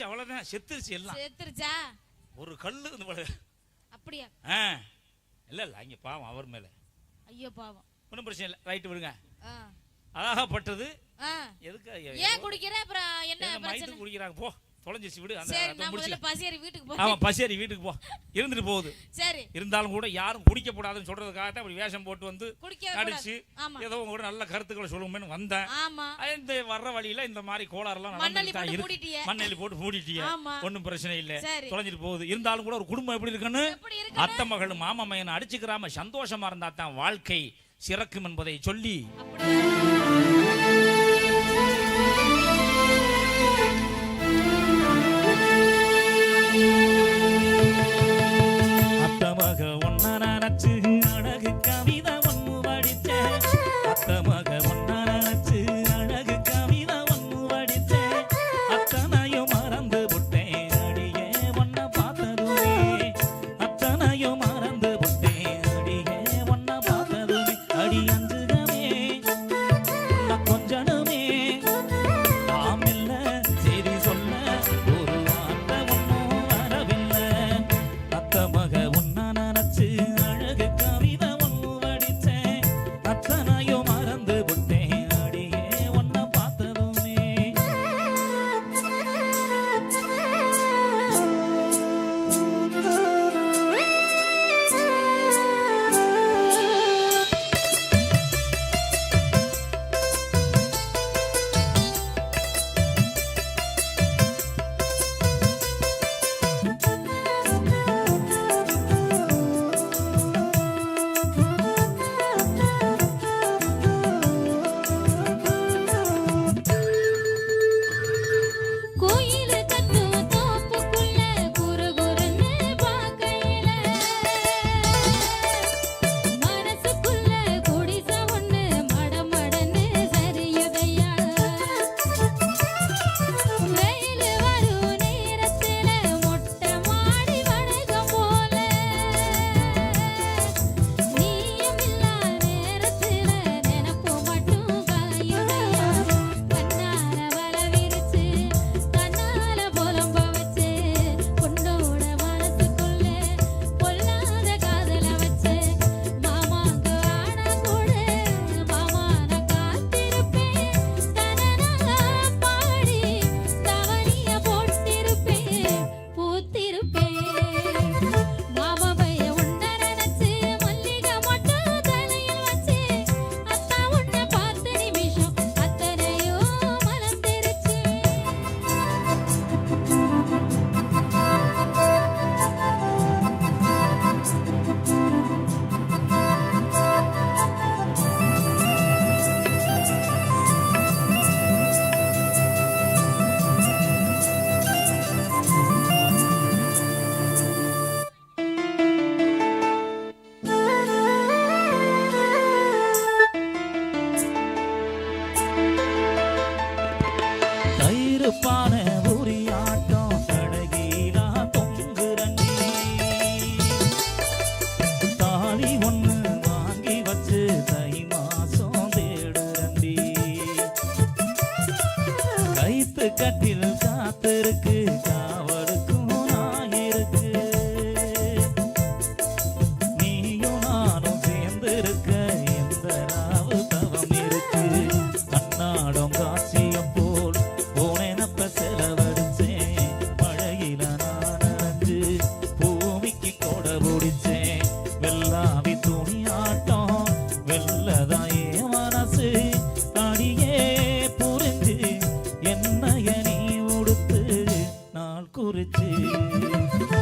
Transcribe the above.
போயிடுச்சு அவ்வளவுதான் செத்துருச்சு எல்லாம். செத்துருச்சா? ஒரு கல்லு. அப்படியா? ஆ. இல்ல இல்ல அங்க பாவம் அவர் மேல. ஐயோ பாவம். ஒன்றும் பிரச்சனை இல்லை. ரைட்டு விடுங்க. அழகாப்பட்டது. எதுக்கு ஏன் குடிக்கிற? அப்புறம் என்ன குடிக்கிறாங்க. போ. தொலைஞ்சிச்சு விடு. அந்த சரி நான் முதல்ல பசியறி வீட்டுக்கு ஆமா போறேன் பசேரி வீட்டுக்கு போ. இருந்துட்டு போகுது. சரி. இருந்தாலும் கூட யாரும் குடிக்க கூடாதுன்னு சொல்றதுக்காக தான் அப்படி வேஷம் போட்டு வந்து ஆமா. ஏதோ உங்க கூட நல்ல கருத்துக்களை சொல்லுங்கன்னு வந்தேன். ஆமா. இந்த வர்ற வழியில இந்த மாதிரி கோளாறுலாம் நடந்துட்டு மண்ணெல்லி போட்டு மூடிட்டிய. ஆமா. ஒண்ணும் பிரச்சனை இல்ல. தொலைஞ்சிட்டு போகுது. இருந்தாலும் கூட ஒரு குடும்பம் எப்படி இருக்குன்னு? அத்தை மகள் மாமா மையனை அடிச்சுக்கிறாம சந்தோஷமா இருந்தா தான் வாழ்க்கை சிறக்கும் என்பதை சொல்லி cate. Thank you.